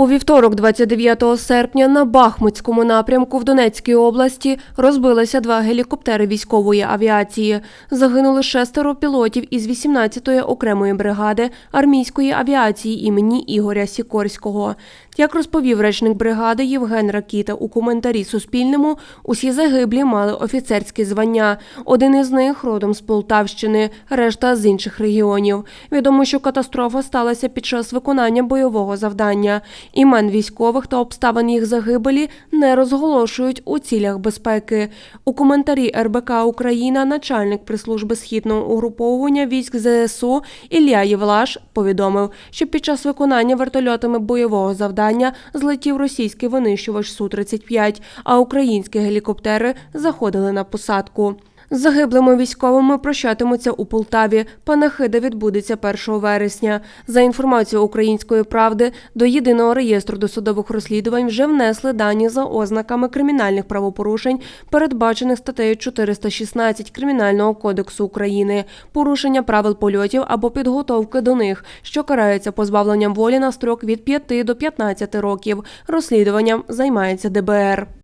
У вівторок, 29 серпня, на Бахмутському напрямку в Донецькій області розбилися два гелікоптери військової авіації. Загинули шестеро пілотів із 18-ї окремої бригади армійської авіації імені Ігоря Сікорського. Як розповів речник бригади Євген Ракіта у коментарі Суспільному, усі загиблі мали офіцерські звання. Один із них родом з Полтавщини, решта з інших регіонів. Відомо, що катастрофа сталася під час виконання бойового завдання. Імен військових та обставин їх загибелі не розголошують у цілях безпеки. У коментарі РБК Україна начальник прес-служби східного угруповування військ ЗСУ Ілля Євлаш повідомив, що під час виконання вертольотами бойового завдання злетів російський винищувач Су-35, а українські гелікоптери заходили на посадку. З загиблими військовими прощатимуться у Полтаві. Панахида відбудеться 1 вересня. За інформацією української правди, до єдиного реєстру досудових розслідувань вже внесли дані за ознаками кримінальних правопорушень, передбачених статтею 416 Кримінального кодексу України, порушення правил польотів або підготовки до них, що карається позбавленням волі на строк від 5 до 15 років. Розслідуванням займається ДБР.